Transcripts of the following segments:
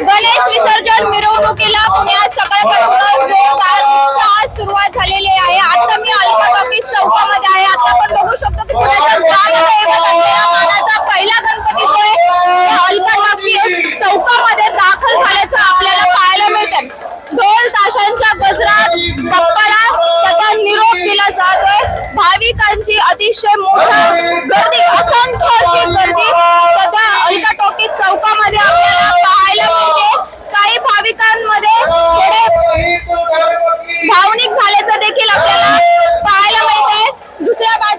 गणेश विसर्जन मिरवणुकीला पुण्यात सकाळपासून जोरदार उत्साहात सुरुवात झालेली आहे. आता मी अल्फा टॉकीज चौकामध्ये आहे. आता आपण बघू शकतो की पुण्याच्या असलेला मानाचा पहिला गणपती जो आहे त्या टॉकीज चौकामध्ये दाखल झाल्याचं आपल्याला पाहायला मिळतंय. ढोल ताशांच्या गजरात बाप्पाला सध्या निरोप दिला जातोय. भाविकांची अतिशय मोठी गर्दी असंख्य अशी गर्दी सध्या अलका टॉकीज चौकामध्ये आपल्याला पाहायला मिळते काही भाविकांमध्ये थोडे भावनिक झाल्याचं देखील आपल्याला पाहायला मिळते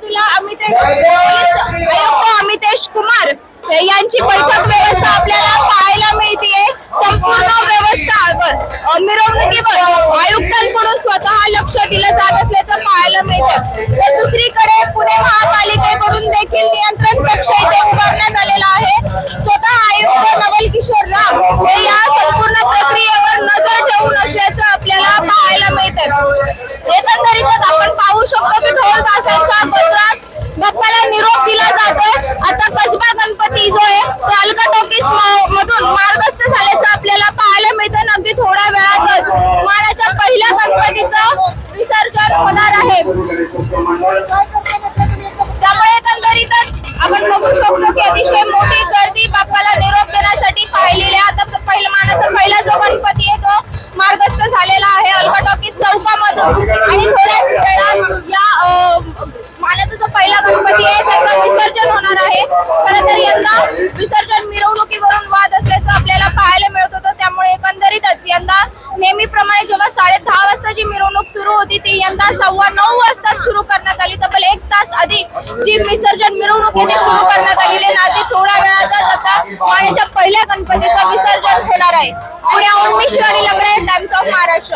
बाजूला अमितेश आयुक्त अमितेश कुमार यांची बैठक व्यवस्था आपल्याला पाहायला मिळते संपूर्ण व्यवस्थावर अ, मिरवणुकीवर आयुक्तांकडून स्वतः लक्ष दिलं जात असल्याचं पाहायला मिळतं. तर दुसरीकडे पुणे महापालिकेकडून देखील नियंत्रण कक्ष इथे उभारण्यात आलेला आहे स्वतः आयुक्त नवल किशोर राम हे या संपूर्ण प्रक्रियेवर नजर ठेवून असल्याचं आपल्याला पाहायला मिळतंय एकंदरीतच आपण पाहू शकतो की ढोल ताशांच्या पत्रात बाप्पाला निरोप दिला जातोय आता कसबा गणपती जो आहे तो अलका टॉकीज म- मधून मार्गस्थ झाल्याचं आपल्याला पाहायला मिळतं. अगदी थोड्या वेळातच मानाच्या पहिल्या गणपतीचं विसर्जन होणार आहे. त्यामुळे एकंदरीतच आपण बघू शकतो की अतिशय मोठी गर्दी बाप्पाला निरोप देण्यासाठी पाहिलेली आहे. आता पहिला मानाचा पहिला जो गणपती आहे तो मार्गस्थ झालेला आहे अलका टॉकीज चौकामधून. आणि विसर्जन होणार आहे. खरं तर यंदा विसर्जन मिरवणुकीवरून वाद असल्याचं आपल्याला पाहायला मिळत होतं. त्यामुळे एकंदरीतच यंदा नेहमीप्रमाणे जेव्हा साडे दहा वाजता जी मिरवणूक सुरू होती ती यंदा सव्वा नऊ वाजता सुरू करण्यात आली. तब्बल एक तास आधी जी विसर्जन मिरवणूक आहे ती सुरू करण्यात आलेली आहे आणि थोड्या वेळातच आता माण्याच्या पहिल्या गणपतीचं विसर्जन होणार आहे. पुण्याहून मी शिवानी लंगडे टाइम्स ऑफ महाराष्ट्र